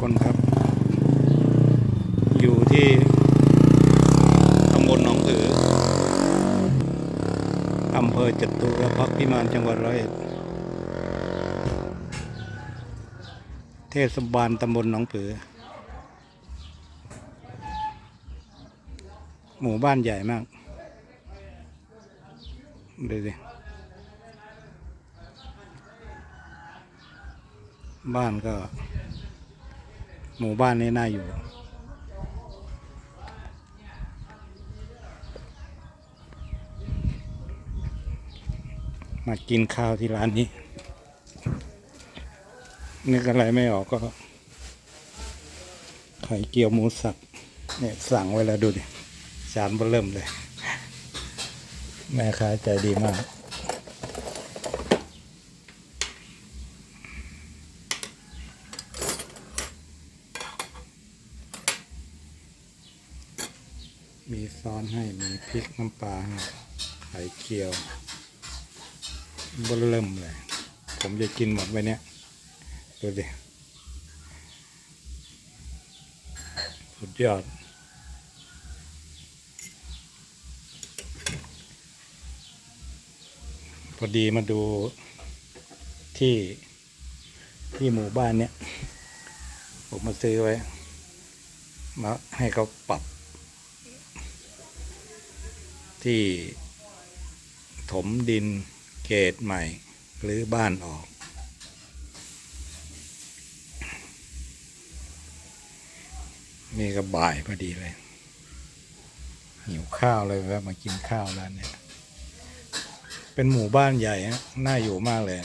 คนครับ อยู่ที่ตำบลหนองผืออำเภอจตุรพักษ์พิมานจังหวัดร้อยเอ็ดเทศบาลตำบลหนองผือ หมู่บ้านใหญ่มากดูสิบ้านก็ หมู่บ้านนี้น่าอยู่ มากินข้าวที่ร้านนี้ นึกอะไรไม่ออกก็ไข่เกี๊ยวหมูสับเนี่ยสั่งไว้แล้วดูดิจานเบอร์เริ่มเลย แม่ค้าใจดีมาก มีซอสให้มีพริกน้ำปลาให้ไข่เกียวเบเริ่มเลย ผมจะกินหมดไปเนี้ยดูดิสุดยอดพอดีมาดูที่ที่หมู่บ้านเนี้ยผมมาซื้อไว้ มาให้เขาปรับ ที่ถมดินเกตใหม่หรือบ้านออก นี่ก็บ่ายพอดีเลย หิวข้าวเลยแวะมากินข้าวแล้วเนี่ยเป็นหมู่บ้านใหญ่ฮะน่าอยู่มากเลย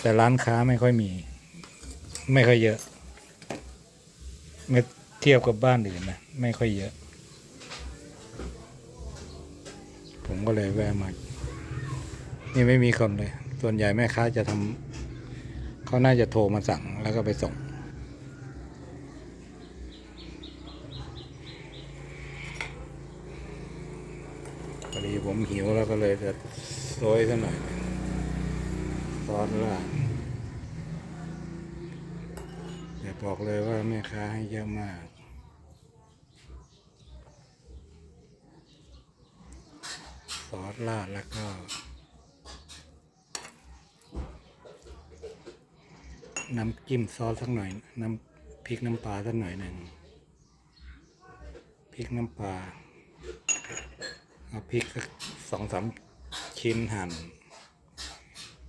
แต่ร้านค้าไม่ค่อยมี ไม่ค่อยเยอะเมื่อเทียบกับบ้านอื่นนะไม่ค่อยเยอะ ผมก็เลยแวะมา นี่ไม่มีคนเลย ส่วนใหญ่แม่ค้าจะทำเขาน่าจะโทรมาสั่งแล้วก็ไปส่ง พอดีผมหิวแล้วก็เลยจะโซยซะหน่อยซอสล่าแต่บอกเลยว่าแม่ค้าให้เยอะมาก ซอสราดแล้วก็ น้ำจิ้มซอสสักหน่อย น้ำพริกน้ำปลาสักหน่อยหนึ่งพริกน้ำปลาเอาพริกสักสองสามชิ้นหั่น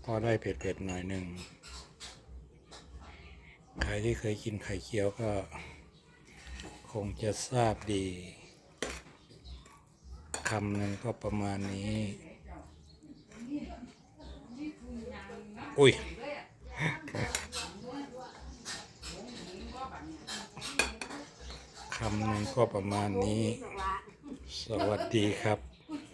พอได้เผ็ดๆหน่อยหนึ่งใครที่เคยกินไข่เคียวก็ คงจะทราบดี คำหนึ่งก็ประมาณนี้ อุ้ยคำหนึ่งก็ประมาณนี้ สวัสดีครับ